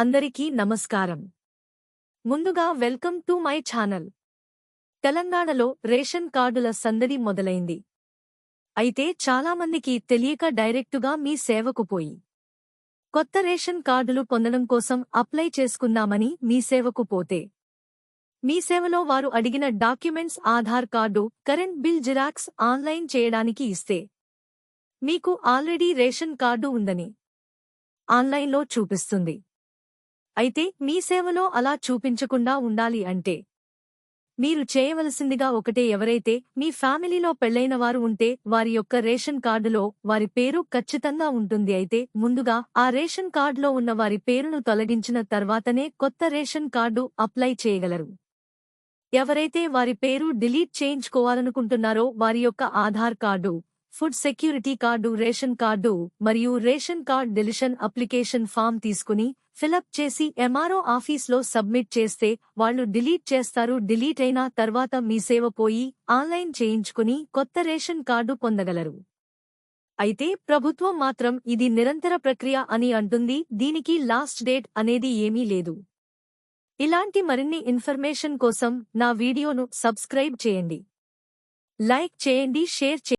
అందరికీ నమస్కారం. ముందుగా వెల్కమ్ టు మై ఛానల్. తెలంగాణలో రేషన్ కార్డుల సందడి మొదలైంది. అయితే చాలామందికి తెలియక డైరెక్టుగా మీ సేవకు పోయి. కొత్త రేషన్ కార్డులు పొందడం కోసం అప్లై చేసుకుందామని మీ సేవకు పోతే. మీ సేవలో వారు అడిగిన documents Aadhaar card current bill xerox online చేయడానికి ఇస్తే. మీకు ఆల్రెడీ రేషన్ కార్డు ఉందని ఆన్లైన్లో చూపిస్తుంది. అయితే మీ సేవలో అలా చూపించకుండా ఉండాలి అంటే? మీరు చేయవలసిందిగా ఒకటే ఎవరైతే మీ ఫ్యామిలీలో పెళ్ళైన వారు ఉంటే వారి యొక్క రేషన్ కార్డులో వారి పేరు ఖచ్చితంగా ఉంటుంది. అయితే ముందుగా ఆ రేషన్ కార్డులో ఉన్న వారి పేరును తొలగించిన తర్వాతనే కొత్త రేషన్ కార్డు అప్లై చేయగలరు. ఎవరైతే వారి పేరు డిలీట్ చేయించుకోవాలనుకుంటున్నారో వారి యొక్క Aadhaar card food security card ration card మరియు ration card deletion application form తీసుకుని ఫిలప్ చేసి ఎంఆర్ఓ ఆఫీస్లో సబ్మిట్ చేస్తే వాళ్ళు డిలీట్ చేస్తారు. డిలీట్ అయిన తర్వాత మీ సేవ పోయి ఆన్లైన్ చేయించుకుని కొత్త రేషన్ కార్డు పొందగలరు. అయితే ప్రభుత్వం మాత్రం ఇది నిరంతర ప్రక్రియ అని అంటుంది. దీనికి లాస్ట్ డేట్ అనేది ఏమీ లేదు. ఇలాంటి మరిన్ని ఇన్ఫర్మేషన్ కోసం నా వీడియోను సబ్స్క్రైబ్ చేయండి. లైక్ చేయండి షేర్ చేయండి.